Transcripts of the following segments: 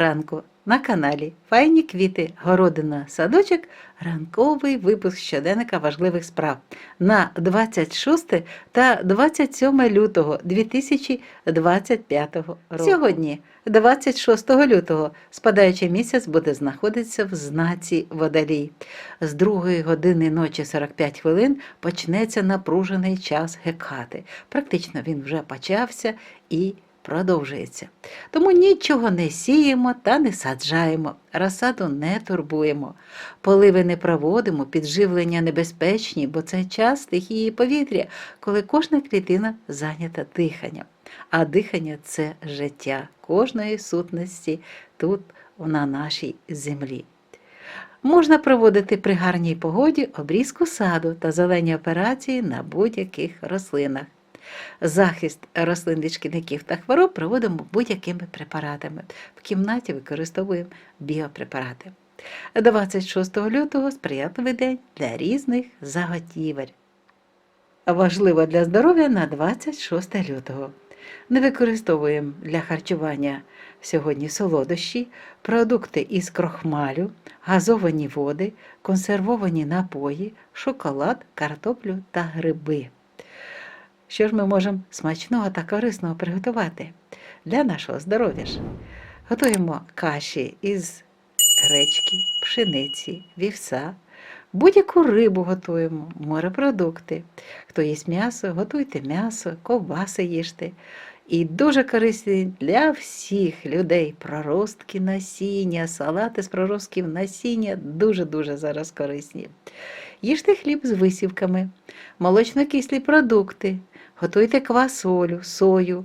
ранку на каналі Файні квіти, городина, садочок, ранковий випуск щоденника важливих справ на 26 та 27 лютого 2025 року. Сьогодні, 26 лютого, спадаючий місяць буде знаходитися в знаці Водолій. З 2 години ночі 45 хвилин почнеться напружений час гекати. Практично він вже почався і продовжується. Тому нічого не сіємо та не саджаємо, розсаду не турбуємо. Поливи не проводимо, підживлення небезпечні, бо це час стихії повітря, коли кожна клітина зайнята диханням. А дихання це життя кожної сутності тут, на нашій землі. Можна проводити при гарній погоді обрізку саду та зелені операції на будь-яких рослинах. Захист рослин від шкідників та хвороб проводимо будь-якими препаратами. В кімнаті використовуємо біопрепарати. 26 лютого сприятливий день для різних заготівель. Важливо для здоров'я на 26 лютого. Не використовуємо для харчування сьогодні солодощі, продукти із крохмалю, газовані води, консервовані напої, шоколад, картоплю та гриби. Що ж ми можемо смачного та корисного приготувати для нашого здоров'я ж? Готуємо каші із гречки, пшениці, вівса, будь-яку рибу готуємо, морепродукти. Хто їсть м'ясо, готуйте м'ясо, ковбаси їжте. І дуже корисні для всіх людей проростки насіння, салати з проростків насіння дуже-дуже зараз корисні. Їжте хліб з висівками, молочно-кислі продукти, готуйте квасолю, сою.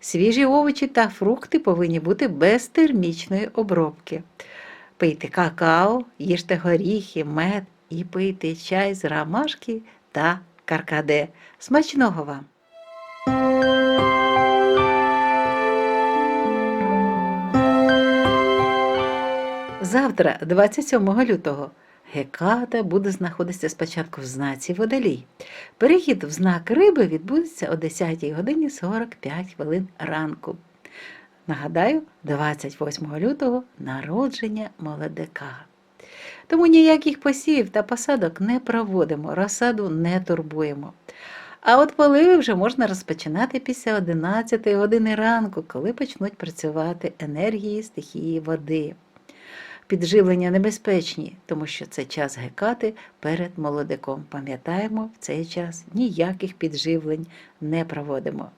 Свіжі овочі та фрукти повинні бути без термічної обробки. Пийте какао, їжте горіхи, мед і пийте чай з ромашки та каркаде. Смачного вам! Завтра, 27 лютого, Геката буде знаходитися спочатку в знаці водолій. Перехід в знак риби відбудеться о 10 годині 45 хвилин ранку. Нагадаю, 28 лютого народження молодика. Тому ніяких посівів та посадок не проводимо, розсаду не турбуємо. А от поливи вже можна розпочинати після 11 години ранку, коли почнуть працювати енергії стихії води. Підживлення небезпечні, тому що це час гекати перед молодиком. Пам'ятаємо, в цей час ніяких підживлень не проводимо.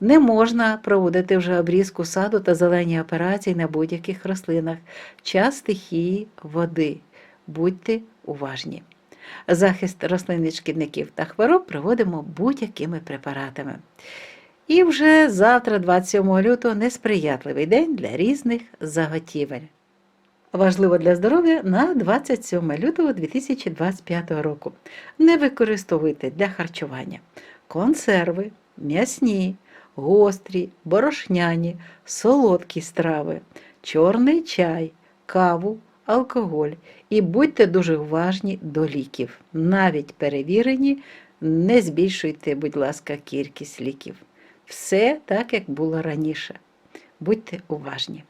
Не можна проводити вже обрізку саду та зелені операції на будь-яких рослинах. Час стихії води. Будьте уважні. Захист рослин від шкідників та хвороб проводимо будь-якими препаратами. І вже завтра, 27 лютого, несприятливий день для різних заготівель. Важливо для здоров'я на 27 лютого 2025 року. Не використовуйте для харчування консерви, м'ясні, гострі, борошняні, солодкі страви, чорний чай, каву, алкоголь. І будьте дуже уважні до ліків. Навіть перевірені, не збільшуйте, будь ласка, кількість ліків. Все так, як було раніше. Будьте уважні.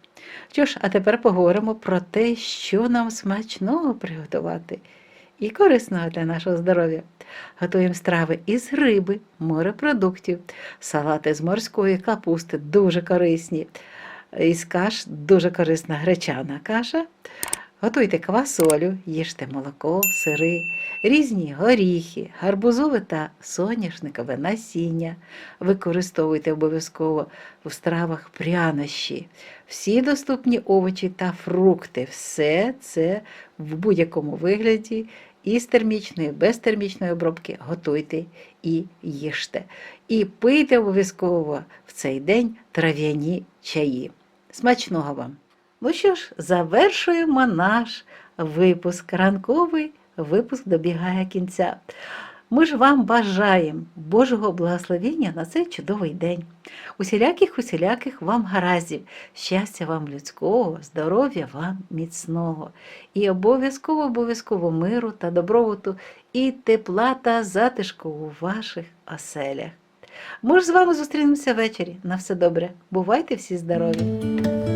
Що ж, а тепер поговоримо про те, що нам смачного приготувати і корисного для нашого здоров'я. Готуємо страви із риби, морепродуктів, салати з морської капусти дуже корисні. Із каш дуже корисна гречана каша. Готуйте квасолю, їжте молоко, сири, різні горіхи, гарбузове та соняшникове насіння. Використовуйте обов'язково в стравах прянощі, всі доступні овочі та фрукти. Все це в будь-якому вигляді із термічної, без термічної обробки готуйте і їжте. І пийте обов'язково в цей день трав'яні чаї. Смачного вам! Ну що ж, завершуємо наш випуск. Ранковий випуск добігає кінця. Ми ж вам бажаємо Божого благословення на цей чудовий день. Усіляких, усіляких вам гараздів, щастя вам людського, здоров'я вам міцного. І обов'язково, обов'язково миру та добробуту, і тепла та затишку у ваших оселях. Ми ж з вами зустрінемося ввечері. На все добре. Бувайте всі здорові!